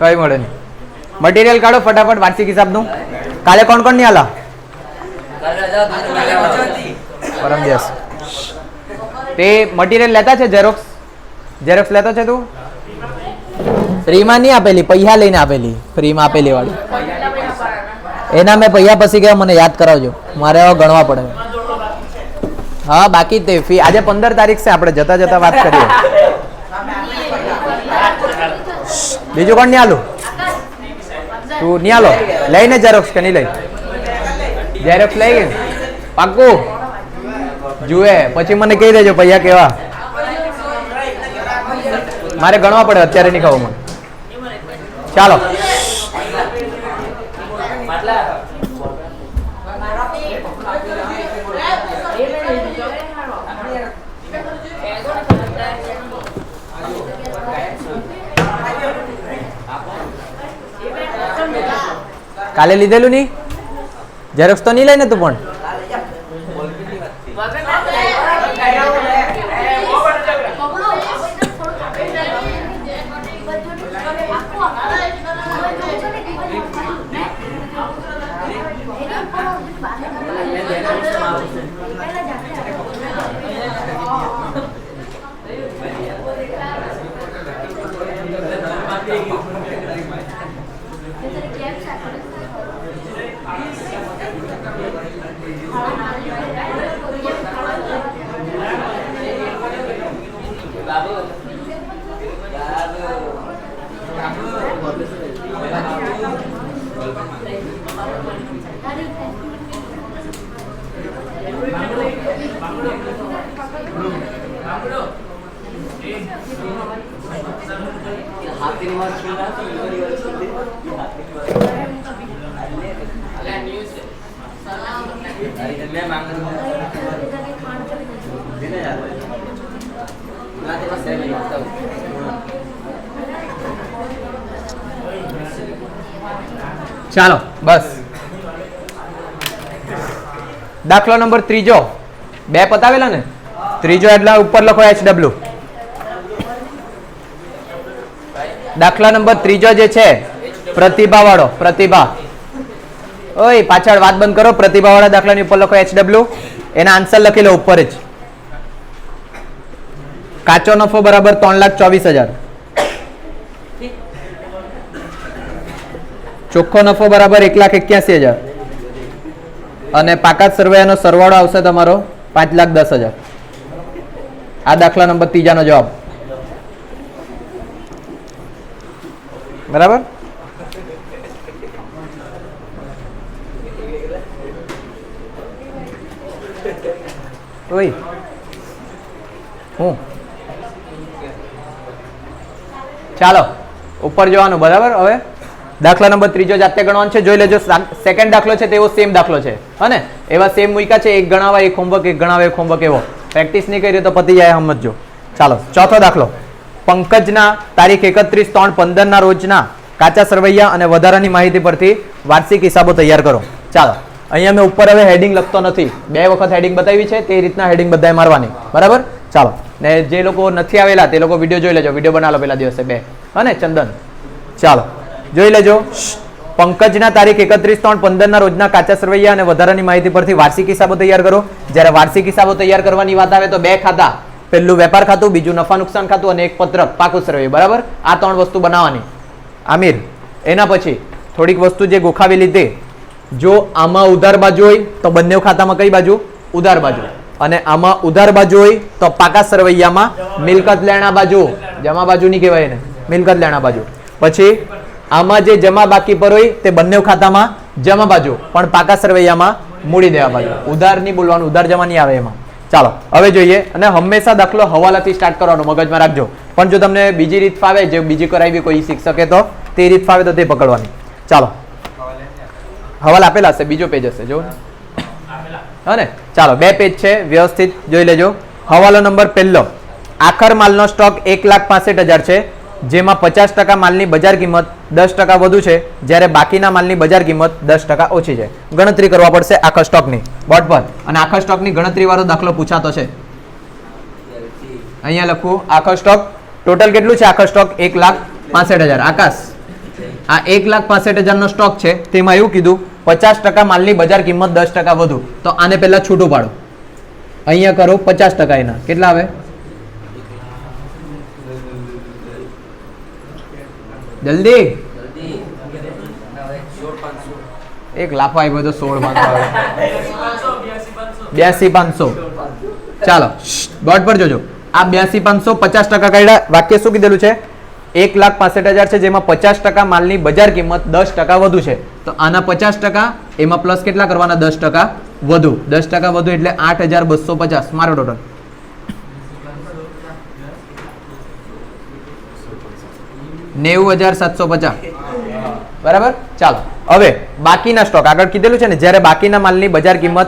કઈ મળે નહીં. મટીરિયલ કાઢો ફટાફટ વાર્ષિક હિસાબનું. કાલે કોણ કોણ નહીં આલા? પરમ દિવસ. તે મટીરિયલ લેતા છે ઝેરોક્સ ઝેરોક્સ લેતો છે તું? ફ્રીમાં નહીં આપેલી પૈસા લઈને આપેલી. ફ્રીમાં આપેલી વાળી. એના મેં પૈસા પછી ગયા, મને યાદ કરાવજો. મારે હવે ગણવા પડે. હા, બાકી તે ફી આજે પંદર તારીખ છે, આપણે જતા જતા વાત કરીએ. બીજું કોણ નહીં આલું તું નહીં આલો લઈને ઝેરોક્સ કે નહીં લઈ? ઝેરોક્સ લઈ ગઈ પાક્કું? જુએ, પછી મને કહી દેજો પૈયા કેવા. મારે ગણવા પડે અત્યારે નહીં ખબર મને. ચાલો. કાલે લીધેલું નહીં? ઝેરોક્સ તો નહીં લઈને તું પણ? హ్యాపీ న్యూస్ ચાલો. બસ. દાખલો નંબર ત્રીજો. બે પતાવેલા ને? ત્રીજો એટલે ઉપર લખો એચ ડબલ્યુ દાખલા નંબર ત્રીજો જે છે પ્રતિભા વાળો પ્રતિભા. ઓય, પાછળ વાત બંધ કરો પ્રતિભા વાળા દાખલાની ઉપર લખો એચ ડબલ્યુ એના આન્સર લખી લો ઉપર જ. કાચો નફો બરાબર ત્રણ લાખ ચોવીસ હજાર. ચોખ્ખો નફો બરાબર એક લાખ એક્યાસી હજાર. અને પાકાત સરવૈયાનો સરવાળો આવશે તમારો પાંચ લાખ દસ હજાર. આ દાખલા નંબર ત્રીજાનો જવાબ. બરાબર? હું? ચાલો, ઉપર જવાનું, બરાબર, હવે? દાખલા નંબર ત્રીજો જાતે ગણવાનો છે. જોઈ લેજો સેકન્ડ દાખલો છે તેવો સેમ દાખલો છે. હને? એવા સેમ મૂક્યા છે, એક ગણાવા એક હોમવર્ક એક ગણાવે એક હોમવર્ક એવો. પ્રેક્ટિસ નહીં કરી તો પતી જાય સમજજો ચાલો, ચોથો દાખલો. પંકજના તારીખ એકત્રીસ ત્રણ પંદરના રોજના કાચા સરવૈયા અને વધારાની માહિતી પરથી વાર્ષિક હિસાબો તૈયાર કરો. ચાલો, અહીંયા મેં ઉપર હવે હેડિંગ લખતો નથી. બે વખત હેડિંગ બતાવી છે, તે રીતના હેડિંગ બધાએ મારવાની. બરાબર? ચાલો, ને જે લોકો નથી આવેલા, તે લોકો વીડિયો જોઈ લેજો. વીડિયો બનાવો પેલા દિવસે, બે. હને, ચંદન? ચાલો. જોઈ લેજો. પંકજના તારીખ એકત્રીસ ત્રણ પંદરના રોજના કાચા સરવૈયા અને વધારાની માહિતી પરથી વાર્ષિક હિસાબો તૈયાર કરો. જ્યારે વાર્ષિક હિસાબો તૈયાર કરવાની વાત આવે તો બે ખાતા. પહેલું વેપાર ખાતું, બીજું નફા નુકસાન ખાતું અને એક પત્રક, પાકું સરવૈયું. બરાબર? આ ત્રણ વસ્તુ બનાવવાની. આમિર, એના પછી થોડીક વસ્તુ જે ગોખાવી લીધી. જો આમાં ઉધાર બાજુ હોય, તો બંને ખાતામાં કઈ બાજુ? ઉધાર બાજુ. અને આમાં ઉધાર બાજુ હોય, તો પાકા સરવૈયામાં મિલકત લેણા બાજુ. જમા બાજુ નહીં કહેવાય એને. મિલકત લેણા બાજુ. પછી આમાં જે જમા બાકી પર હોય તે બંને ખાતામાં જમા બાજુ, પણ પાકા સરવૈયામાં મૂડી દેવા બાજુ. ઉધાર નહીં બોલવાનું, ઉધાર જમા નહીં આવે એમાં. ચાલો, હવે જોઈએ અને હંમેશા દાખલો હવાલાથી સ્ટાર્ટ કરવાનો, મગજમાં રાખજો. પણ જો તમને બીજી રીત ફાવે, જે બીજી કરાવી કોઈ શિક્ષકે તો, તે રીત ફાવે તો તે પકડવાની. ચાલો. હવાલ આપેલા હશે, બીજો પેજ હશે જો હા ને? ચાલો, બે પેજ છે, વ્યવસ્થિત, જોઈ લેજો. હવાલો નંબર પહેલો. આખર માલનો સ્ટોક એક લાખ પાસઠ હજાર છે, જેમાં પચાસ ટકા માલની બજાર કિંમત દસ ટકા વધુ છે. જ્યારે બાકીના માલની બજાર કિંમત દસ ટકા ઓછી છે. ગણતરી કરવા પડશે આખા સ્ટોકની. બોર્ડ પર. અને આખા સ્ટોકની ગણતરી વાળો દાખલો પૂછાતો છે. અહીંયા લખું, આખો સ્ટોક ટોટલ કેટલું છે? આખો સ્ટોક એક લાખ પાસઠ હજાર. આકાશ. આ એક લાખ પાસઠ હજારનો સ્ટોક છે. તેમાં એવું કીધું, પચાસ ટકા માલની બજાર કિંમત દસ ટકા વધુ. તો આને પહેલા છૂટું પાડો. અહીંયા કરો, પચાસ ટકા એના. કેટલા આવે? જલ્દી. એક લાફો આવ્યો તો સોળ પાંચસો બ્યાસી પાંચસો. ચાલો બોર્ડ પર જોજો. આ બ્યાસી પાંચસો પચાસ ટકા કાઢ્યા. વાક્ય શું કીધેલું છે? એક લાખ પાસઠ હજાર છે જેમાં પચાસ ટકા માલની બજાર કિંમત દસ ટકા વધુ છે. તો આના પચાસ ટકા એમાં પ્લસ કેટલા કરવાના? દસ ટકા વધુ. દસ ટકા વધુ એટલે આઠ હજાર બસો પચાસ. મારો ટોટલ નેવું હજાર સાતસો પચાસ. બરાબર? ચાલો. હવે, બાકીના સ્ટોક આગળ કીધેલું છે ને, જ્યારે બાકીના માલની બજાર કિંમત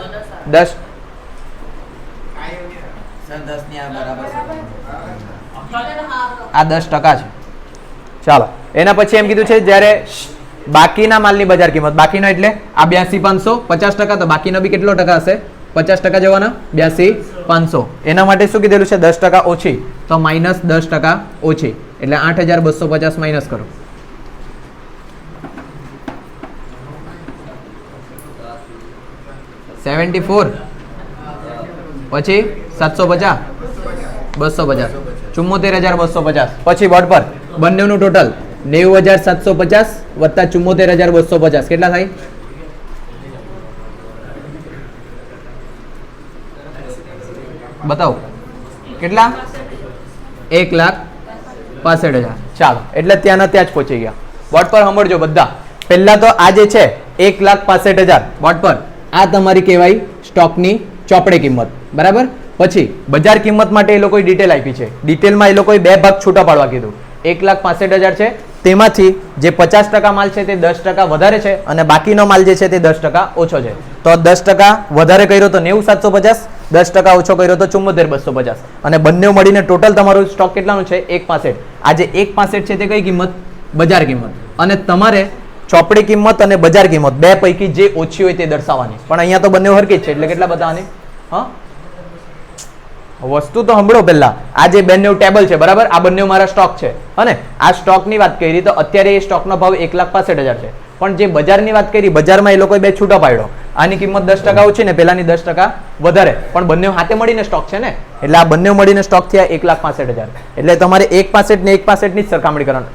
દસ આ દસ ટકા છે. ચાલો. એના પછી એમ કીધું છે, જ્યારે બાકીના માલની બજાર કિંમત બાકીનો એટલે આ બ્યાસી પાંચસો, પચાસ ટકા તો બાકીનો બી કેટલો ટકા હશે? પચાસ ટકા જવાના? બ્યાસી પાંચસો. એના માટે શું કીધેલું છે, દસ ટકા ઓછી. તો માઇનસ દસ ટકા ઓછી. એટલે આઠ હજાર બસો પચાસ માઇનસ કરો. સેવન્ટી ફોર પછી સાતસો પચાસ. બસો પચાસ. ચુમ્મોતેર હજાર બસો પચાસ. પછી બોર્ડ પર. બંનેનું ટોટલ નેવું હજાર સાતસો પચાસ વત્તા ચુમ્મોતેર હજાર બસો પચાસ. કેટલા થાય? બતાવો. કેટલા? એક લાખ પાસઠ હજાર. ચાલો, એટલે ત્યાંના ત્યાં જ પહોંચી ગયા. બોર્ડ પર સાંભળજો બધા. પહેલા તો આ જે છે, એક લાખ પાસઠ હજાર. બોર્ડ પર, આ તમારી કહેવાય સ્ટોકની ચોપડે કિંમત. બરાબર? પછી, બજાર કિંમત માટે એ લોકોએ ડિટેલ આપી છે. ડિટેલમાં એ લોકોએ બે ભાગ છૂટા પાડવા કીધું. એક લાખ પાસઠ હજાર છે, તેમાંથી જે પચાસ ટકા માલ છે તે દસ ટકા વધારે છે અને બાકીનો માલ જે છે તે દસ ટકા ઓછો છે. તો દસ ટકા વધારે કર્યો તો નેવું સાતસો પચાસ, દસ ટકા ઓછો કર્યો તો ચુમ્મોતેર બસો પચાસ. અને બંને મળીને ટોટલ તમારું સ્ટોક કેટલાનું છે? એક પાસઠ. આજે એક પાસઠ છે તે કઈ કિંમત? બજાર કિંમત. અને તમારે ચોપડી કિંમત અને બજાર કિંમત, બે પૈકી જે ઓછી હોય તે દર્શાવવાની. પણ અહીંયા તો બંને હરકી છે. એટલે કેટલા બતાવવાની હા? વસ્તુ તો સાંભળો પહેલા. આ જે બંને ટેબલ છે, બરાબર? આ બંને મારા સ્ટોક છે. અને આ સ્ટોકની વાત કરી તો અત્યારે એ સ્ટોકનો ભાવ એક લાખ પાસઠ હજાર છે. પણ જે બજારની વાત કરી, બજારમાં એ લોકોએ બે છૂટા પાડ્યો. આની કિંમત દસ ટકા ઓછી ને પેલાની દસ ટકા વધારે. પણ બંને હાથે મળીને સ્ટોક છે ને? એટલે આ બંને મળીને સ્ટોક થયા એક લાખ પાસઠ હજાર. એટલે તમારે એક પાસઠ ને એક પાસઠની જ સરખામણી કરવાની.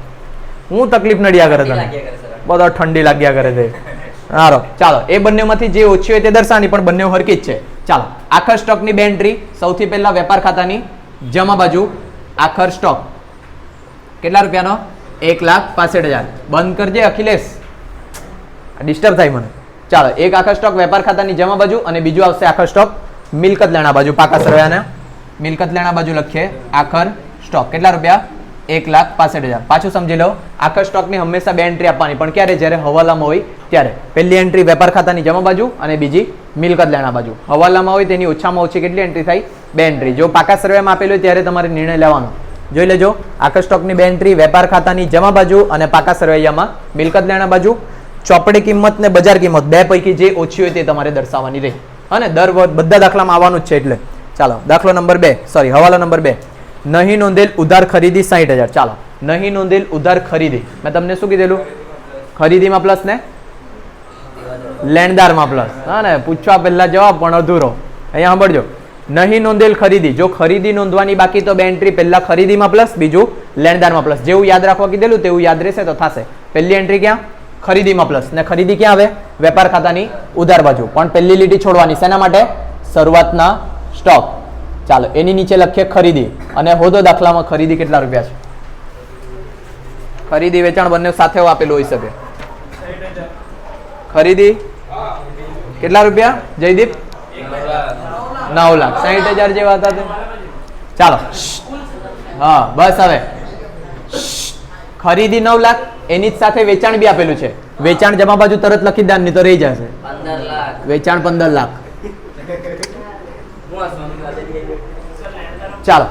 હું તકલીફ નડ્યા કરે તને. બધા ઠંડી લાગ્યા કરે છે. સારો ચાલો, એ બંનેમાંથી જે ઓછી હોય તે દર્શાવવાની, પણ બંને હરકી જ છે. ચાલો, આખર સ્ટોકની બે એન્ટ્રી સૌથી પહેલા વેપાર ખાતાની જમા બાજુ, આખર સ્ટોક કેટલા રૂપિયાનો? એક લાખ પાસઠ હજાર. બંધ કરજે, અખિલેશ. ડિસ્ટર્બ થાય મને. ચાલો, એક આખા સ્ટોક વેપાર ખાતાની જમા બાજુ અને બીજું આવશે આખર સ્ટોક મિલકત લેણા બાજુ. પાકા સરવાના મિલકત લેણા બાજુ લખીએ. આખર સ્ટોક કેટલા રૂપિયા? એક લાખ પાસઠ હજાર. પાછું સમજી લો આખર સ્ટોકની હંમેશા બે એન્ટ્રી આપવાની. પણ ક્યારે? જ્યારે હવાલામાં હોય ત્યારે. પહેલી એન્ટ્રી વેપાર ખાતાની જમા બાજુ અને બીજી મિલકત લેણા બાજુ. હવાલામાં હોય તેની ઓછામાં ઓછી કેટલી એન્ટ્રી થાય? બે એન્ટ્રી જો પાકા સર્વેમાં આપેલું હોય ત્યારે તમારે નિર્ણય લેવાનો. જોઈ લેજો આખર સ્ટોકની બે એન્ટ્રી વેપાર ખાતાની જમા બાજુ અને પાકા સરવૈયામાં મિલકત લેણા બાજુ. ચોપડી કિંમત ને બજાર કિંમત બે પૈકી જે ઓછી હોય તે તમારે દર્શાવવાની રહી. અને દર બધા દાખલામાં આવવાનું જ છે એટલે. ચાલો, દાખલો નંબર બે. સોરી હવાલો નંબર બે. નહીં નોંધેલ ઉધાર ખરીદી સાહીઠ હજાર. ચાલો, નહીં નોંધેલ ઉધાર ખરીદી. મેં તમને શું કીધેલું? ખરીદીમાં પ્લસ ને? લેણદારમાં પ્લસ હા ને, પૂછવા પહેલા જવાબ, પણ અધૂરો. અહીંયા સાંભળજો. નહીં નોંધેલ ખરીદી. જો ખરીદી નોંધવાની બાકી તો બે એન્ટ્રી પહેલા ખરીદીમાં પ્લસ બીજું લેણદારમાં પ્લસ જેવું યાદ રાખવા કીધેલું તેવું યાદ રહેશે તો થશે. પહેલી એન્ટ્રી ક્યાં? ખરીદીમાં પ્લસ ને ખરીદી ક્યાં આવે? વેપાર ખાતાની ઉધાર બાજુ. પણ પહેલી લીટી છોડવાની. શેના માટે? શરૂઆતના સ્ટોક ચાલો, એની નીચે લખીએ ખરીદી. અને હોદો દાખલામાં ખરીદી કેટલા રૂપિયા છે? ખરીદી વેચાણ બંને સાથે આપેલું હોઈ શકે. ખરીદી કેટલા રૂપિયા? જયદીપ? નવ લાખ. સાહીઠ હજાર જેવા હતા તે. ચાલો. હા, બસ હવે. ખરીદી નવ લાખ એની જ સાથે વેચાણ બી આપેલું છે. વેચાણ જમા બાજુ તરત લખી દાન નહીં તો રહી જશે. વેચાણ પંદર લાખ. ચાલો.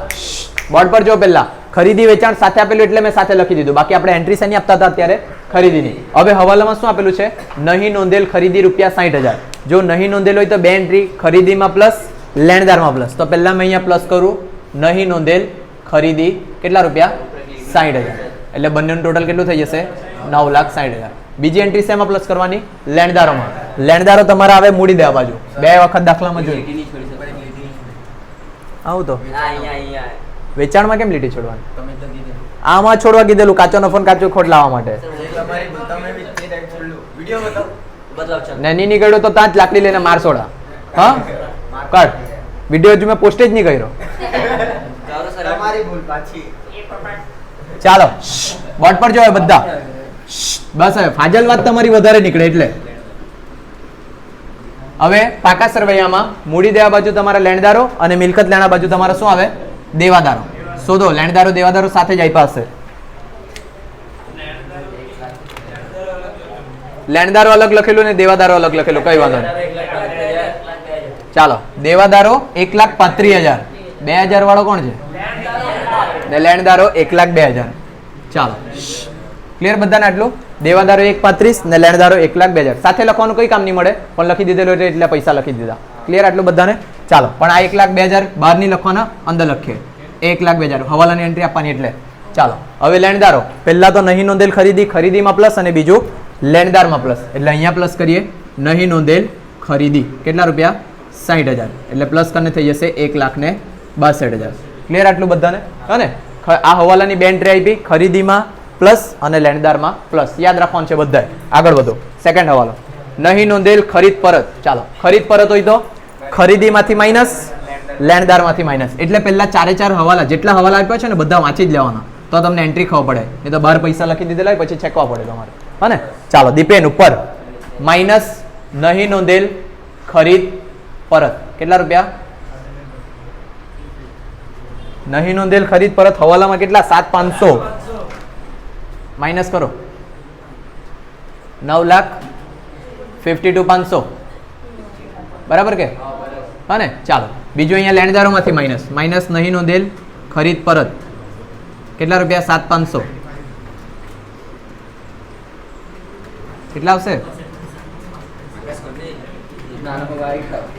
બોર્ડ પર જો પહેલા. ખરીદી વેચાણ સાથે આપેલું એટલે મેં સાથે લખી દીધું. બાકી આપણે એન્ટ્રી શેની આપતા હતા અત્યારે? ખરીદીની. હવે હવાલામાં શું આપેલું છે? નહીં નોંધેલ ખરીદી રૂપિયા સાઠ હજાર. જો નહીં નોંધેલ હોય તો બે એન્ટ્રી ખરીદીમાં પ્લસ લેણદારમાં પ્લસ તો પહેલા મેં અહીંયા પ્લસ કરું. નહીં નોંધેલ ખરીદી કેટલા રૂપિયા? સાઠ હજાર. એટલે બંનેનું ટોટલ કેટલું થઈ જશે? નવ લાખ સાઠ હજાર. બીજી એન્ટ્રી શેમાં પ્લસ કરવાની? લેણદારોમાં. લેણદારો તમારે આવે મૂડી દેવા બાજુ. બે વખત દાખલામાં શકતા. આવું તો? હા, અહીંયા, અહીંયા. વેચાણમાં કેમ લીટી છોડવાની? તમે તો કીધું. આમાં છોડવા કીધેલું કાચો નફો કાચો ખોટ લાવવા માટે. નહીં નીકળ્યો તો ત્યાં જ લાકડી લઈને માર છોડા. હા? કર. વીડિયો હજુ મેં પોસ્ટ જ નહીં કર્યો. તમારી ભૂલ પાછી. ચાલો. બોર્ડ પર જો બધા. બસ હવે ફાજલ વાત તમારી વધારે નીકળે એટલે. હવે પાકા સરવૈયામાં મૂડી દેવા બાજુ તમારા લેણદારો અને મિલકત લેણા બાજુ તમારા શું આવે? દેવાદારો. શોધો, લેણદારો, દેવાદારો સાથે જ આપ્યા હશે. લેણદારો અલગ લખેલું ને દેવાદારો અલગ લખેલું, કઈ વાંધો ચાલો, દેવાદારો એક લાખ પાંત્રીસ હજાર. બે હજાર વાળો કોણ છે? ને લેણદારો એક લાખ બે હજાર. ચાલો. ક્લિયર બધાને આટલું? દેવાદારો એક પાંત્રીસ ને લેણદારો એક લાખ બે હજાર. સાથે લખવાનું કંઈ કામ નહીં મળે, પણ લખી દીધેલું એટલે પૈસા લખી દીધા. ક્લિયર આટલું બધાને? ચાલો. પણ આ એક લાખ બે હજાર બહારની લખવાના, અંદર લખીએ. એક લાખ બે હજાર. હવાલાની એન્ટ્રી આપવાની એટલે. ચાલો. હવે લેણદારો. પહેલાં તો નહીં નોંધેલ ખરીદી, ખરીદીમાં પ્લસ અને બીજું લેણદારમાં પ્લસ એટલે અહીંયા પ્લસ કરીએ. નહીં નોંધેલ ખરીદી. કેટલા રૂપિયા? સાઠ હજાર. એટલે પ્લસ કરીને થઈ જશે એક લાખ ને બાસઠ હજાર. ક્લિયર આટલું બધાને હને આ હવાલાની બે એન્ટ્રી આપી, ખરીદીમાં પ્લસ અને લેણદારમાં પ્લસ. યાદ રાખવાનું છે બધાએ આગળ વધો. સેકન્ડ હવાલો. નહીં નોંધેલ ખરીદ પરત. ચાલો. ખરીદ પરત હોય તો? ખરીદીમાંથી માઇનસ લેણદારમાંથી માઇનસ એટલે પહેલા ચારે ચાર હવાલા, જેટલા હવાલા આપ્યા છે ને, બધા વાંચી જ લેવાના. તો તમને એન્ટ્રી ખબર પડે. નહીં તો બાર પૈસા લખી દીધેલા હોય, પછી ચેકવા પડે તમારે. હને ચાલો, દીપેન ઉપર. માઇનસ નહીં નોંધેલ, ખરીદ પરત. કેટલા રૂપિયા? નહીં નોંધેલ ખરીદ પરત હવાલામાં કેટલા? સાત પાંચસો. માઇનસ કરો. નવ લાખ ફિફ્ટી ટુ પાંચસો. બરાબર કે? હા ને? ચાલો. બીજું અહીંયા લેણદારોમાંથી માઇનસ. માઇનસ નહીં નોંધેલ ખરીદ પરત. કેટલા રૂપિયા? સાત પાંચસો. કેટલા આવશે?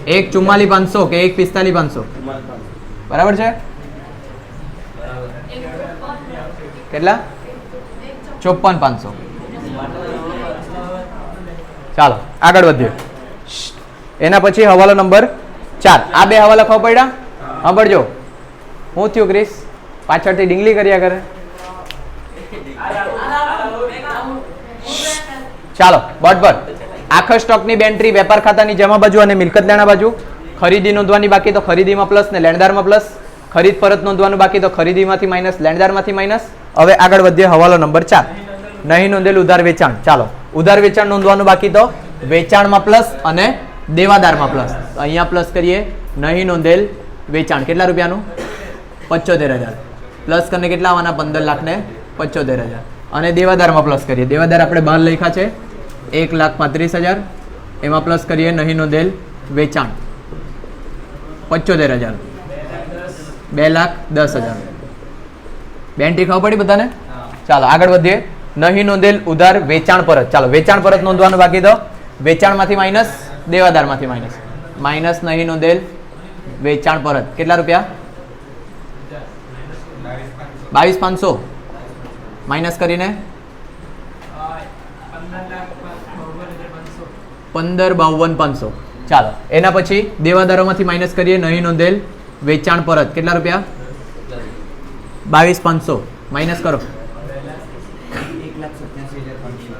એક ચુમ્માલી પાંચસો કે એક પિસ્તાલી પાંચસો? બરાબર છે? કેટલા? ચોપન પાંચસો. ચાલો, આગળ વધીએ. એના પછી હવાલો નંબર ચાર. આ બે હવાલા ખબર પડ્યા? સાંભળજો હું થયું, ક્રિસ? પાછળથી ડીંગલી કર્યા કરે. ચાલો, બટ બટ. આખા સ્ટોકની બેન્ટ્રી વેપાર ખાતાની જમા બાજુ અને મિલકત લેણા બાજુ. ખરીદી નોંધવાની બાકી તો ખરીદીમાં પ્લસ ને લેણદારમાં પ્લસ. ખરીદ પરત નોંધવાનું બાકી તો ખરીદીમાંથી માઇનસ, લેણદારમાંથી માઇનસ. હવે આગળ વધીએ હવાલો નંબર ચાર. નહીં નોંધેલું ઉધાર વેચાણ. ચાલો. ઉધાર વેચાણ નોંધવાનું બાકી તો વેચાણમાં પ્લસ અને દેવાદારમાં પ્લસ. અહીંયા પ્લસ કરીએ. નહીં નોંધેલ વેચાણ. કેટલા રૂપિયાનું? પચોતેર હજાર. પ્લસ કરીને કેટલા આવવાના? પંદર લાખ ને પચોતેર હજાર. અને દેવાદારમાં પ્લસ કરીએ. દેવાદાર આપણે બહાર લખ્યા છે. એક લાખ પાંત્રીસ હજાર. એમાં પ્લસ કરીએ. નહીં નોંધેલ વેચાણ. પચોતેર હજાર. બે લાખ દસ હજાર. બેન્ટી ખબર પડી બધાને? ચાલો, આગળ વધીએ. નહીં નોંધેલ ઉધાર વેચાણ પરત. ચાલો, વેચાણ પરત નોંધવાનું બાકી તો વેચાણમાંથી માઇનસ દેવાદારમાંથી માઇનસ માઇનસ નહીં નોંધેલ વેચાણ પરત. કેટલા રૂપિયા? બાવીસ પાંચસો. માઇનસ કરીને? પંદર બાવન પાંચસો. ચાલો, એના પછી દેવાદારોમાંથી માઇનસ કરીએ. નહીં નોંધેલ વેચાણ પરત. કેટલા રૂપિયા? બાવીસ પાંચસો. માઇનસ કરો.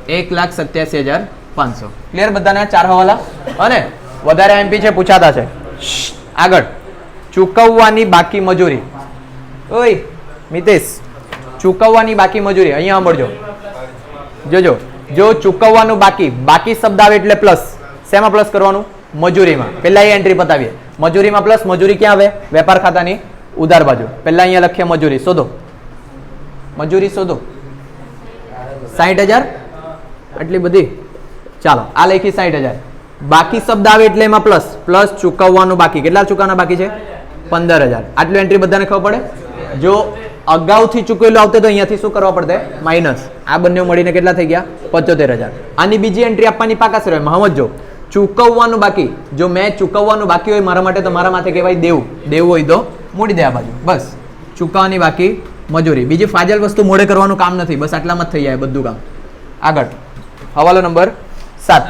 એક લાખ સત્યાસી હજાર પાંચસો. ક્લિયર બધાના? ચાર હવાલા? અને વધારે એમપી છે, પૂછાતા છે. આગળ. ચૂકવવાની બાકી મજૂરી. ઓય, મિતેશ. ચૂકવવાની બાકી મજૂરી. અહીંયા સાંભળજો. જોજો. જો ચૂકવવાનું બાકી બાકી શબ્દ આવે એટલે પ્લસ શેમાં પ્લસ કરવાનું? મજૂરીમાં. પહેલાં એ એન્ટ્રી બતાવીએ મજૂરીમાં પ્લસ મજૂરી ક્યાં આવે? વેપાર ખાતાની ઉધાર બાજુ. પહેલા અહીંયા લખીએ મજૂરી, શોધો. મજૂરી શોધો. સાઠ હજાર? આટલી બધી. ચાલો, આ લખી સાઠ હજાર. બાકી શબ્દ આવે એટલે એમાં પ્લસ પ્લસ ચૂકવવાનું બાકી. કેટલા ચૂકવવાના બાકી છે? પંદર હજાર. આટલું એન્ટ્રી બધાને ખબર પડે? જો અગાઉથી ચૂકવેલું આવતું તો અહીંયાથી શું કરવા પડતે માઇનસ આ બંને મળીને કેટલા થઈ ગયા? પંચોતેર હજાર. આની બીજી એન્ટ્રી આપવાની પાકા સર મહમદ ચૂકવવાનું બાકી. જો મેં ચૂકવવાનું બાકી હોય મારા માટે તો મારા માથે કહેવાય દેવું. દેવું હોય તો. મૂડી દે આ બાજુ. બસ. ચૂકવવાની બાકી મજૂરી. બીજી ફાજલ વસ્તુ મોડે કરવાનું કામ નથી. બસ આટલામાં જ થઈ જાય બધું કામ. આગળ. હવાલો નંબર સાત.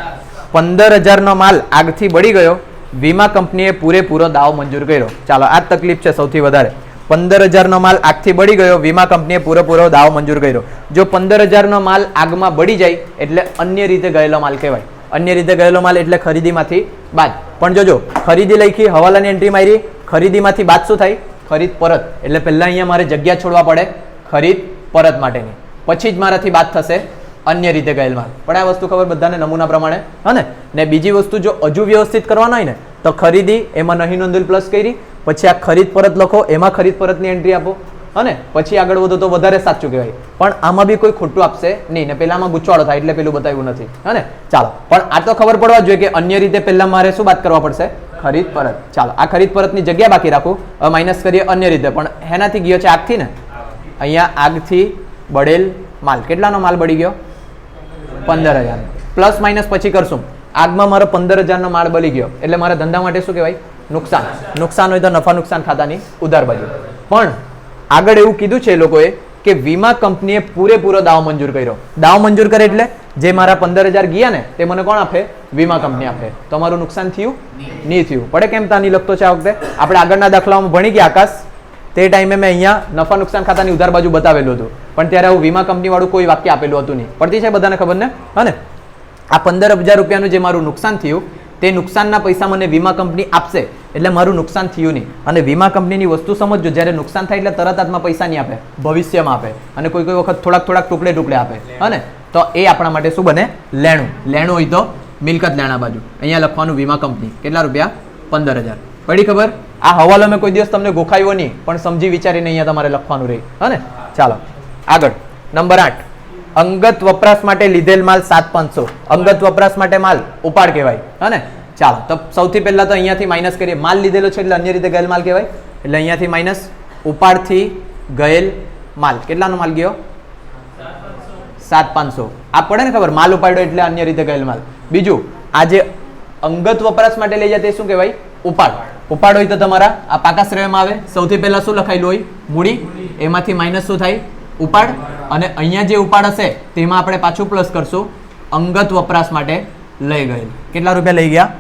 પંદર હજારનો માલ આગથી બળી ગયો. વીમા કંપનીએ પૂરેપૂરો દાવો મંજૂર કર્યો. ચાલો, આ તકલીફ છે સૌથી વધારે. પંદર હજારનો માલ આગથી બળી ગયો. વીમા કંપનીએ પૂરેપૂરો દાવો મંજૂર કર્યો. જો પંદર હજારનો માલ આગમાં બળી જાય, એટલે અન્ય રીતે ગયેલો માલ કહેવાય. અન્ય રીતે ગયેલો માલ એટલે ખરીદીમાંથી બાદ. પણ જોજો, ખરીદી લખી હવાલાની એન્ટ્રી મારી. ખરીદીમાંથી બાદ શું થાય? ખરીદ પરત. એટલે પહેલાં અહીંયા મારે જગ્યા છોડવા પડે ખરીદ પરત માટેની. પછી જ મારાથી બાદ થશે અન્ય રીતે ગયેલ માલ પણ આ વસ્તુ ખબર બધાને નમૂના પ્રમાણે? હા ને? બીજી વસ્તુ જો હજુ વ્યવસ્થિત કરવાના હોય ને, તો ખરીદી, એમાં નહીં નોંધેલ પ્લસ કરી, પછી આ ખરીદ પરત લખો, એમાં ખરીદ પરતની એન્ટ્રી આપો. અને પછી આગળ વધો તો વધારે સાચું કહેવાય. પણ આમાં બી કોઈ ખોટું આપશે નહીં. ને પહેલામાં ગુચવાડો થાય એટલે પેલું બતાવ્યું નથી. હા ચાલો. પણ આ તો ખબર પડવા જોઈએ કે અન્ય રીતે પહેલાં મારે શું વાત કરવા પડશે? ખરીદ પરત. ચાલો, આ ખરીદ પરતની જગ્યા બાકી રાખું. માઇનસ કરીએ અન્ય રીતે. પણ હેનાથી ગયો છે આગથી ને? અહીંયા આગથી બળેલ માલ. કેટલાનો માલ બળી ગયો? પંદર હજાર પ્લસ માઇનસ પછી કરશું. આગમાં મારો પંદર હજારનો માળ બળી ગયો. એટલે મારા ધંધા માટે શું કહેવાય? નુકસાન. નુકસાન હોય તો નફા નુકસાન ખાતાની ઉધાર બાજુ. પણ આગળ એવું કીધું છે એ લોકોએ કે વીમા કંપનીએ પૂરેપૂરો દાવ મંજૂર કર્યો. દાવ મંજૂર કરે એટલે જે મારા પંદર હજાર ગયા ને, તે મને કોણ આપે? વીમા કંપની આપે. તો અમારું નુકસાન થયું? નહીં થયું. પડે કેમ તાની લખતો છે આ વખતે? આપણે આગળના દાખલાઓમાં ભણી ગયા, આકાશ. તે ટાઈમે મેં અહીંયા નફા નુકસાન ખાતાની ઉધાર બાજુ બતાવેલું હતું. પણ ત્યારે હું વીમા કંપની વાળું કોઈ વાક્ય આપેલું હતું નહીં. પડતી છે બધાને ખબર ને? હા ને? આ પંદર હજાર રૂપિયાનું જે મારું નુકસાન થયું તે નુકસાનના પૈસા મને વીમા કંપની આપશે. એટલે મારું નુકસાન થયું નહીં. અને વીમા કંપનીની વસ્તુ સમજજો, જ્યારે નુકસાન થાય એટલે તરત હાથમાં પૈસા નહીં આપે. ભવિષ્યમાં આપે. અને કોઈ કોઈ વખત થોડાક થોડાક ટુકડે ટુકડે આપે. હા ને તો એ આપણા માટે શું બને? લેણું. લેણું હોય તો મિલકત લેણા બાજુ. અહીંયા લખવાનું વીમા કંપની. કેટલા રૂપિયા? પંદર હજાર પડી ખબર? આ હવાલો મેં કોઈ દિવસ તમને ગોખાયો નહીં, પણ સમજી વિચારીને અહીંયા તમારે લખવાનું રહે. હા ચાલો. આગળ. નંબર આઠ. અંગત વપરાશ માટે લીધેલ માલ સાત પાંચસો. અંગત વપરાશ માટે માલ ઉપાડ કહેવાય. હા ને? ચાલો, તો સૌથી પહેલા તો અહીંયાથી માઇનસ કરીએ. માલ લીધેલો છે એટલે અન્ય રીતે ગયેલ માલ કહેવાય. એટલે અહીંયાથી માઇનસ ઉપાડથી ગયેલ માલ. કેટલાનો માલ ગયો? સાત પાંચસો. આ પડે ને ખબર? માલ ઉપાડ્યો એટલે અન્ય રીતે ગયેલ માલ. બીજું આજે અંગત વપરાશ માટે લઈ જાય તે શું કહેવાય? ઉપાડ. ઉપાડ હોય તો તમારા આ પાકા શ્રેયમાં આવે. સૌથી પહેલા શું લખાયેલું હોય? મૂડી. એમાંથી માઇનસ શું થાય? ઉપાડ. અને અહીંયા જે ઉપાડ હશે, તેમાં આપણે પાછું પ્લસ કરશું. અંગત વપરાશ માટે લઈ ગયેલ. કેટલા રૂપિયા લઈ ગયા?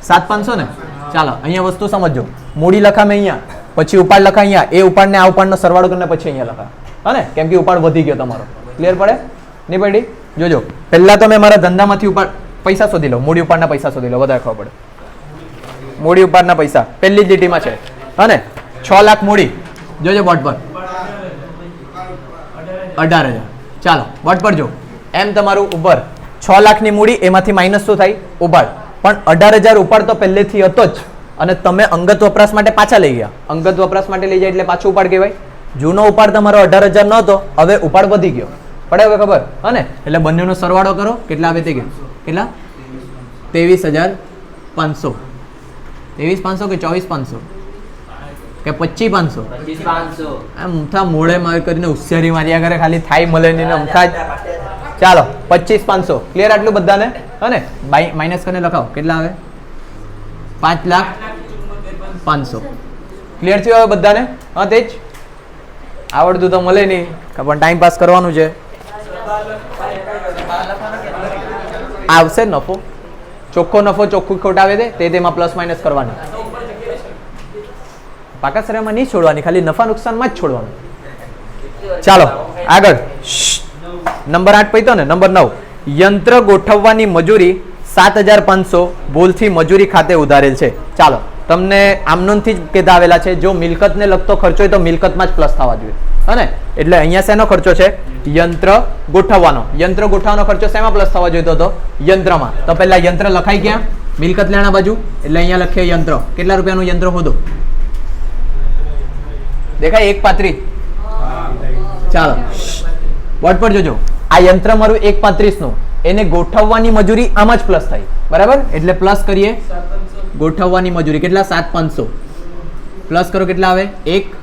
સાત પાંચસો ને? ચાલો, અહીંયા વસ્તુ સમજો મૂડી લખામે અહીંયા, પછી ઉપાડ લખા અહીંયા. એ ઉપાડને આ ઉપાડનો સરવાળો કરીને પછી અહીંયા લખા. હા ને? કેમ કે ઉપાડ વધી ગયો તમારો. ક્લિયર પડે? નહીં પડી? જોજો. પહેલા તો મેં મારા ધંધામાંથી ઉપાડ પૈસા શોધી લો. મૂડી ઉપાડના પૈસા શોધી લો. વધારે ખબર પડે. મૂડી ઉપાડના પૈસા. પહેલી જ લીટીમાં છે. હને છ લાખ મૂડી. જોજો બોટ પર. અઢાર હજાર. ચાલો, વટ પર જો. એમ તમારું ઉપર છ લાખની મૂડી, એમાંથી માઇનસ શું થાય? ઉપાડ પણ અઢાર હજાર ઉપાડ તો પહેલેથી હતો જ. અને તમે અંગત વપરાશ માટે પાછા લઈ ગયા. અંગત વપરાશ માટે લઈ જાય એટલે પાછું ઉપાડ કહેવાય. જૂનો ઉપાડ તમારો અઢાર હજાર નહોતો, હવે ઉપાડ વધી ગયો. પડે હવે ખબર? હને એટલે બંનેનો સરવાળો કરો. કેટલા આવે તે કેટલા? ત્રેવીસ હજાર પાંચસો. ત્રેવીસ પાંચસો કે ચોવીસ પાંચસો? કે પચીસ પાંચસો. આમ અમથા મોડે માર કરીને હોશિયારી માર્યા કરે ખાલી થાય મળે નહીં અમથા જ. ચાલો પચીસ પાંચસો. ક્લિયર આટલું બધાને? હને ને? માઇનસ કરીને લખાવો. કેટલા આવે? પાંચ લાખ પાંચસો. ક્લિયર થયું હવે બધાને? હા તે જ આવડતું તો મળે નહીં પણ ટાઈમ પાસ કરવાનું છે. આવશે નફો. ચોખ્ખો નફો ચોખ્ખું ખોટાવે તે તેમાં પ્લસ માઇનસ કરવાની. પાકા શ્રેયમાં નહીં છોડવાની, ખાલી નફા નુકસાનમાં જ છોડવાનું. ચાલો, આગળ. નંબર આઠ પૈતો ને, નંબર નવ. યંત્ર ગોઠવવાની મજૂરી સાત હજાર પાંચસો ભૂલથી મજૂરી ખાતે ઉધારેલ છે. ચાલો, તમને આમનોનથી જ કીધા આવેલા છે, જો મિલકતને લગતો ખર્ચો હોય તો મિલકતમાં જ પ્લસ થવા જોઈએ. હને? એટલે અહીંયા શેનો ખર્ચો છે? યંત્ર ગોઠવવાનો. યંત્ર ગોઠવવાનો ખર્ચો શેમાં પ્લસ થવા જોઈતો હતો? યંત્રમાં. તો પહેલા યંત્ર લખાઈ ગયા મિલકત લેણા બાજુ. એટલે અહીંયા લખીએ યંત્ર. કેટલા રૂપિયાનું યંત્ર હોદો? દેખાય એક પાત્રી. ચાલો. બોર્ડ પર જોજો. આ યંત્ર મારું એક પાંત્રીસનું એને ગોઠવવાની મજૂરી આમાં જ પ્લસ થાય. બરાબર? એટલે પ્લસ કરીએ. ગોઠવવાની મજૂરી. કેટલા? સાત પાંચસો. પ્લસ કરો કેટલા આવે? એક,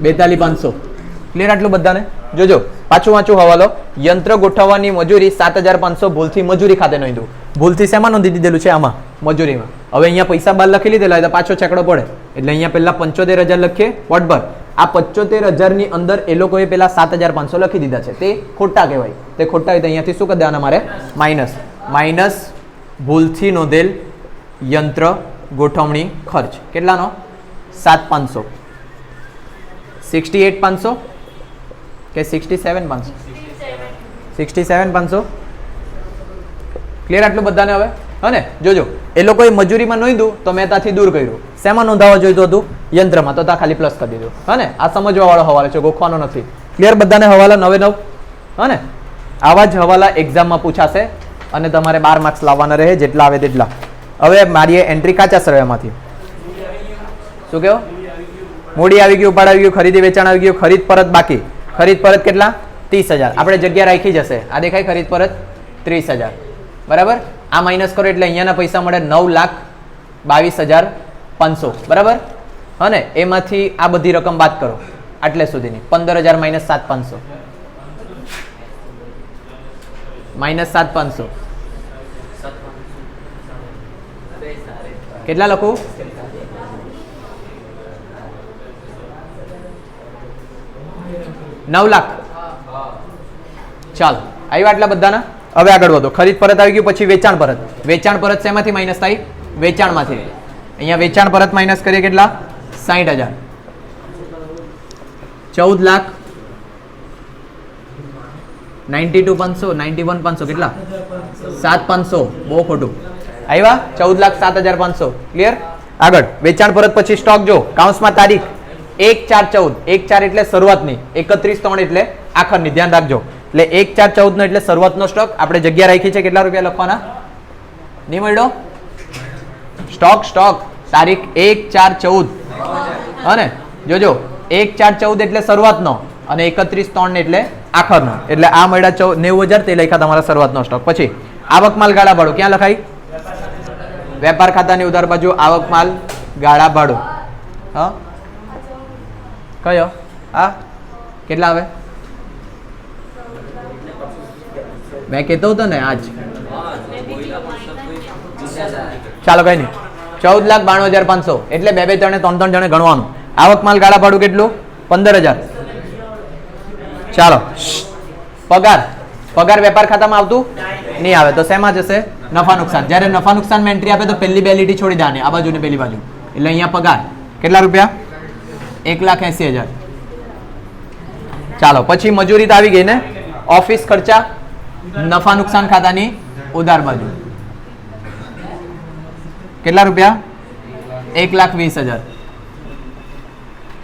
બેતાલીસ પાંચસો. ક્લિયર આટલું બધાને? જોજો. પાછું વાંચું હવાલો. યંત્ર ગોઠવવાની મજૂરી સાત હજાર પાંચસો ભૂલથી મજૂરી ખાતે નોંધ્યું. ભૂલથી શેમાં નોંધી દીધેલું છે? આમાં. મજૂરીમાં. હવે અહીંયા પૈસા બાર લખી લીધેલા તો પાછો છેકડો પડે. એટલે અહીંયા પહેલા પંચોતેર હજાર લખીએ વોટ પર આ પચોતેર હજારની અંદર એ લોકોએ પેલા સાત હજાર પાંચસો લખી દીધા છે. તે ખોટા કહેવાય. તે ખોટા હોય તો અહીંયાથી શું કરી દેવાના મારે? માઇનસ. માઇનસ ભૂલથી નોંધેલ યંત્ર, ગોઠવણી, ખર્ચ. કેટલાનો? સાત પાંચસો. સિક્સટી એટ પાંચસો કે સિક્સટી સેવન પાંચસો? સિક્સટી સેવન પાંચસો. ક્લિયર આટલું બધાને હવે? હને જોજો, એ લોકોએ મજૂરીમાં નોંધ્યું તો મેં ત્યાંથી દૂર કર્યું. શેમાં નોંધાવવા જોઈતું હતું? યંત્રમાં, તો ત્યાં ખાલી પ્લસ કરી દીધું. હને આ સમજવાવાળો હવાલો છે, ગોખવાનો નથી. ક્લિયર બધાને હવાલા? નવે નવ? હને આવા જ હવાલા એક્ઝામમાં પૂછાશે અને તમારે બાર માર્ક્સ લાવવાના રહે, જેટલા આવે તેટલા. હવે મારી એન્ટ્રી કાચા સર્વેમાંથી શું કહો? મૂડી આવી ગયું, ઉપાડ આવી ગયું, ખરીદી વેચાણ આવી ગયું, ખરીદ પરત બાકી. ખરીદ પરત કેટલા? ત્રીસ હજાર. આપણે જગ્યા રાખી જશે. આ દેખાય ખરીદ પરત ત્રીસ હજાર. બરાબર? આ માઇનસ કરો એટલે અહીંયાના પૈસા મળે નવ લાખ બાવીસ હજાર પાંચસો. બરાબર? અને એમાંથી આ બધી રકમ બાદ કરો. આટલે સુધીની. પંદર હજાર માઇનસ સાત પાંચસો. માઇનસ સાત પાંચસો. કેટલા લખું? નવ લાખ. ચાલો. આવ્યા આટલા બધાના? હવે આગળ વધો. ખરીદ પરત આવી ગયું, પછી વેચાણ પરત. વેચાણ પરત શેમાંથી માઇનસ થાય? વેચાણમાંથી અહીંયા વેચાણ પરત માઇનસ કરીએ કેટલા? સાહીઠ હજાર. ચૌદ લાખ નાઇન્ટી ટુ પાંચસો, નાઇન્ટી વન પાંચસો કેટલા? સાત પાંચસો. બહુ ખોટું. આવ્યા? ચૌદ લાખ સાત હજાર પાંચસો. ક્લિયર આગળ. વેચાણ પરત પછી સ્ટોક જો. કાઉન્સમાં તારીખ. એક ચાર ચૌદ. એક ચાર એટલે શરૂઆતની. એકત્રીસ ત્રણ એટલે આખરની. ધ્યાન રાખજો. એટલે એક ચાર ચૌદ નો એટલે શરૂઆતનો સ્ટોક આપણે જગ્યા રાખી છે કેટલા રૂપિયા લખવાના? નહીં મળ્યો? સ્ટોક સ્ટોક તારીખ એક ચાર ચૌદ. અને જોજો, એક ચાર ચૌદ એટલે શરૂઆતનો અને એકત્રીસ ત્રણ એટલે આખરનો. એટલે આ મળ્યા ચૌ, નેવું હજાર, તે લખ્યા તમારા શરૂઆતનો સ્ટોક પછી, આવક માલ ગાળા ભાડું. ક્યાં લખાય? વેપાર ખાતાની ઉધાર બાજુ આવક માલ ગાળા ભાડું. હા? કયો? હા? કેટલા આવે? મેં કહેતો હતો ને આજ. ચાલો કઈ નહીં. ચૌદ લાખ બાણું હજાર પાંચસો. એટલે બે બે જણે ત્રણ ત્રણ જણે ગણવાનું. આવક માલ ગાળા ભાડું કેટલું? પંદર હજાર. ચાલો. પગાર. પગાર વેપાર ખાતામાં આવતું? નહીં આવે. તો શેમાં જશે? નફા નુકસાન. જ્યારે નફા નુકસાનમાં એન્ટ્રી આપે તો પહેલી બે લીટી છોડી દેવાની આ બાજુ ને પેલી બાજુ. એટલે અહીંયા પગાર. કેટલા રૂપિયા? એક લાખ એસી હજાર. ચાલો. પછી મજૂરી તો આવી ગઈ ને? ઓફિસ ખર્ચા? નફા નુકસાન ખાતાની ઉધાર બાજુ. કેટલા રૂપિયા? એક લાખ વીસ હજાર.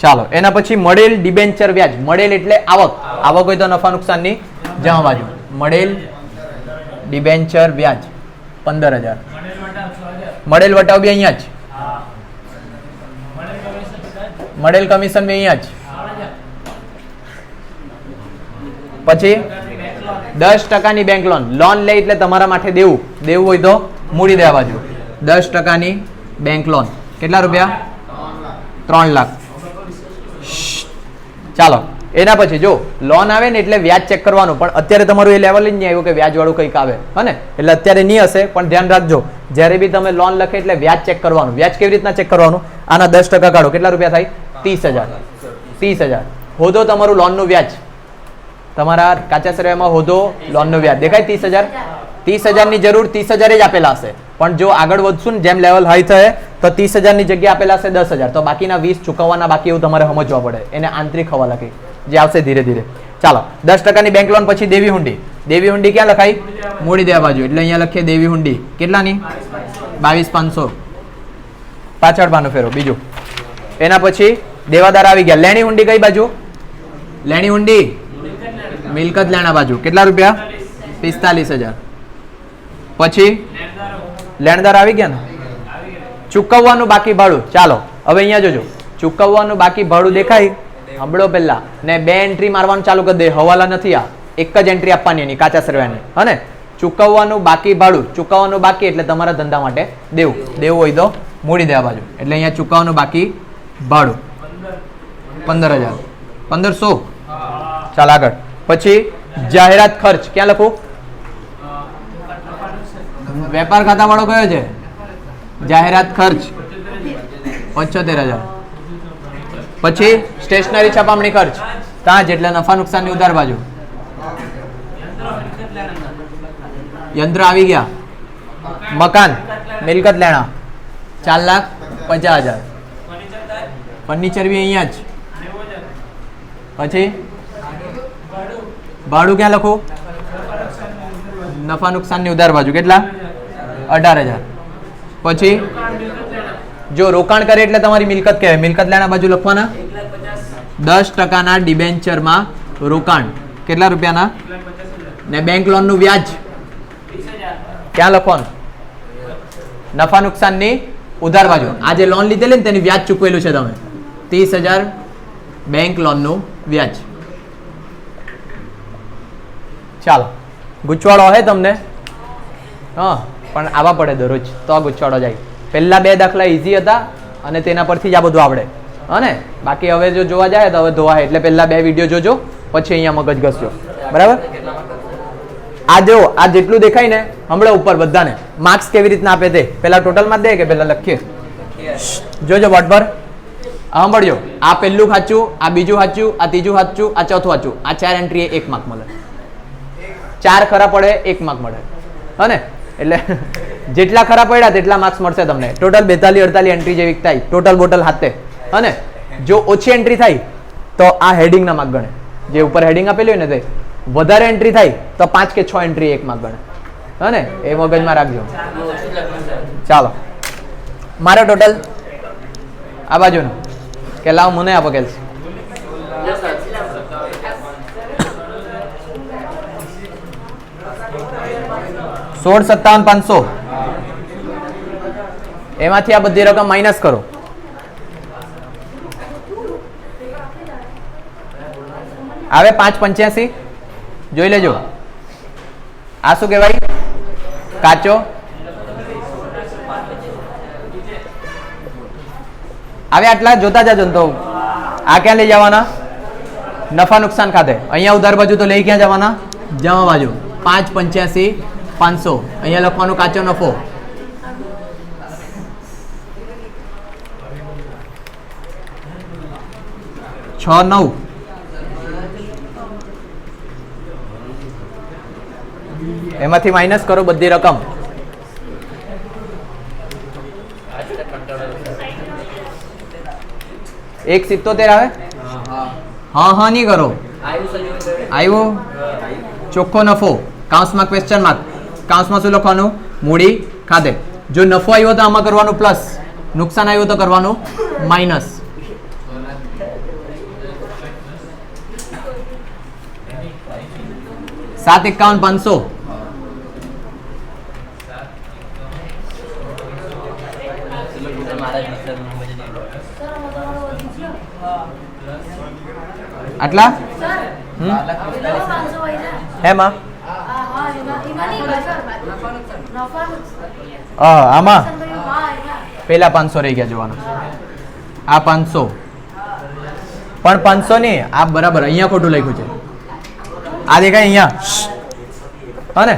ચાલો, એના પછી મળેલ ડિબેન્ચર વ્યાજ. મળેલ એટલે આવક. આવક હોય તો નફા નુકસાનની જમા બાજુ. મળેલ ડિબેન્ચર વ્યાજ, પંદર હજાર. મળેલ વટાવ બી અહીંયા જ. મળેલ કમિશન બી અહીંયા જ. પછી? દસ ટકાની બેંક લોન લોન લે એટલે તમારા માટે દેવું. દેવું હોય તો મૂડી દેવા બાજુ. દસ ટકાની બેંક લોન કેટલા રૂપિયા? ત્રણ લાખ. ચાલો, એના પછી જો લોન આવે ને એટલે વ્યાજ ચેક કરવાનું. પણ અત્યારે તમારું એ લેવલ જ નહીં આવ્યું કે વ્યાજવાળું કંઈક આવે. હને? એટલે અત્યારે નહીં હશે, પણ ધ્યાન રાખજો. જ્યારે બી તમે લોન લખે એટલે વ્યાજ ચેક કરવાનું. વ્યાજ કેવી રીતના ચેક કરવાનું? આના દસ ટકા કાઢો. કેટલા રૂપિયા થાય? ત્રીસ હજાર. ત્રીસ હજાર. હોદો તમારું લોનનું વ્યાજ. તમારા કાચા સર્વેમાં હોદો લોનનો વ્યાજ. દેખાય ત્રીસ હજાર? ત્રીસ હજારની જરૂર ત્રીસ હજાર જ આપેલા હશે. પણ જો આગળ વધશું ને જેમ લેવલ હાઈ થાય, તો ત્રીસ હજારની જગ્યા આપેલા હશે દસ હજાર. તો બાકીના વીસ ચૂકવવાના બાકી એવું તમારે સમજવા પડે. એને આંતરિક હવા લખી જે આવશે ધીરે ધીરે. ચાલો, દસ ટકાની બેંક લોન પછી દેવી હુંડી. દેવી હુંડી ક્યાં લખાઈ? મૂડી દેવા બાજુ. એટલે અહીંયા લખીએ દેવી હુંડી. કેટલાની? બાવીસ પાંચસો. પાછળ પાનો ફેરો. બીજું. એના પછી દેવાદાર આવી ગયા. લેણી હુંડી કઈ બાજુ? લેણી હુંડી. મિલકત લેણા બાજુ. કેટલા રૂપિયા? પિસ્તાલીસ હજાર. પછી? લેણદાર આવી ગયા ને? ચૂકવવાનું બાકી ભાડું. ચાલો, હવે અહીંયા જોજો. ચૂકવવાનું બાકી ભાડું દેખાય? હમળો પહેલા ને બે એન્ટ્રી મારવાનું ચાલુ કરી દે. હવાલા નથી આ. એક જ એન્ટ્રી આપવાની એની, કાચા સર્વેની હને ચૂકવવાનું બાકી ભાડું. ચૂકવવાનું બાકી એટલે તમારા ધંધા માટે દેવું. દેવું હોય તો મૂડી દેવા બાજુ. એટલે અહીંયા ચૂકવવાનું બાકી ભાડું. પંદર હજાર. પંદરસો? ચાલ આગળ. પછી જાહેરાત ખર્ચ ક્યાં લખું? વેપાર ખાતા વાળો કયો છે? જાહેરાત ખર્ચ પંચોતેર હજાર. પછી સ્ટેશનરી છપામણી ખર્ચ. ત્યાં જ એટલે નફા નુકસાનની ઉધાર બાજુ. યંત્ર આવી ગયા. મકાન, મિલકત લેણા. ચાર લાખ પચાસ હજાર. ફર્નિચર બી અહીંયા જ. પછી? ભાડું ક્યાં લખો? નફા નુકસાનની ઉધાર બાજુ. કેટલા? અઢાર હજાર. પછી? જો રોકાણ કરે એટલે તમારી મિલકત કહેવાય. મિલકત લેણા બાજુ લખવાના? દસ ટકાના ડિબેન્ચરમાં રોકાણ. કેટલા રૂપિયાના? ને બેંક લોનનું વ્યાજ? ક્યાં લખવાનું? નફા નુકસાનની ઉધાર બાજુ. આ જે લોન લીધેલી ને તેની વ્યાજ ચૂકવેલું છે તમે. ત્રીસ હજાર બેંક લોનનું વ્યાજ. ચાલો, ગુચવાડો હે તમને? હા, પણ આવા પડે દરરોજ, તો ગુચવાડો જાય. પહેલા બે દાખલા ઇઝી હતા અને તેના પરથી જ આ બધું આવડે. હને બાકી હવે જો જોવા જાય તો હવે ધોવા એટલે પહેલા બે વીડિયો જોજો, પછી અહીંયા મગજ ઘસજો. બરાબર? આ જો, આ જેટલું દેખાય ને, હમણાં ઉપર બધાને. માર્ક્સ કેવી રીતના આપે તે? પહેલાં ટોટલમાં દે કે પહેલાં લખીએ? જોજો બોર્ડ પર. સાંભળજો. આ પહેલું સાચું, આ બીજું સાચું, આ ત્રીજું સાચું, આ ચોથું સાચું. આ ચાર એન્ટ્રી એક માર્ક મળે. ચાર ખરા પડે, એક માર્ક મળે. હને? એટલે જેટલા ખરા પડ્યા તેટલા માર્ક્સ મળશે તમને. ટોટલ બેતાલી અડતાલી એન્ટ્રી જેવી થાય. ટોટલ બોટલ હાથે. હને? જો ઓછી એન્ટ્રી થાય, તો આ હેડિંગના માર્ક ગણે. જે ઉપર હેડિંગ આપેલી હોય ને તે, વધારે એન્ટ્રી થાય, તો પાંચ કે છ એન્ટ્રી એક માર્ક ગણે. હને? એ મગજમાં રાખજો. ચાલો. મારો ટોટલ આ બાજુનો. કે લાવ, મને આપો, કેલ્સ. સોળ સત્તાવન પાંચસો. એમાંથી આ બધી રકમ માઇનસ કરો. આવે પાંચ પંચ્યાસી. જોઈ લેજો. આ શું કહેવાય? કાચો. આવે આટલા? જોતા જાજો તો. આ ક્યાં લઈ જવાના? નફા નુકસાન ખાતે. અહીંયા ઉધાર બાજુ તો લઈ ક્યાં જવાના? જમા બાજુ. પાંચ પંચ્યાસી. પાંચસો. અહીંયા લખવાનો કાચો નફો. છ નવ. એમાંથી માઇનસ કરો બધી રકમ. એક સિત્તોતેર આવે? હા હા નહીં કરો. આવ્યો ચોખ્ખો નફો. કાઉન્સમાં ક્વેશ્ચન માર્ક કાઉન્સમાં શું લખવાનું? મૂડી ખાતે. જો નફો આવ્યો તો આમાં કરવાનું પ્લસ નુકસાન આવ્યું તો કરવાનું માઇનસ સાત એકાવન પાંચસો. આટલા? હમ? હેમાં? હા આમાં? પેલા પાંચસો રહી ગયા જોવાનું. આ પાંચસો. પણ પાંચસો નહીં આ બરાબર અહીંયા ખોટું લખ્યું છે. આ દેખાય અહીંયા. હા ને?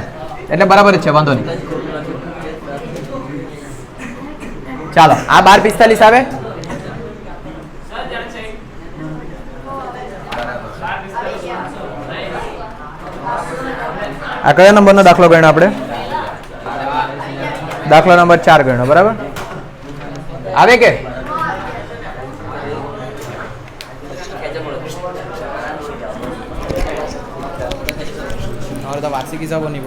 એટલે બરાબર જ છે વાંધો નહીં. ચાલો આ બાર પિસ્તાલીસ આવે? આ કયા નંબરનો દાખલો ગણ્યો આપણે? દાખલો નંબર ચાર ગણ્યો, બરાબર? આવે કે? વાર્ષિક હિસાબો નહીં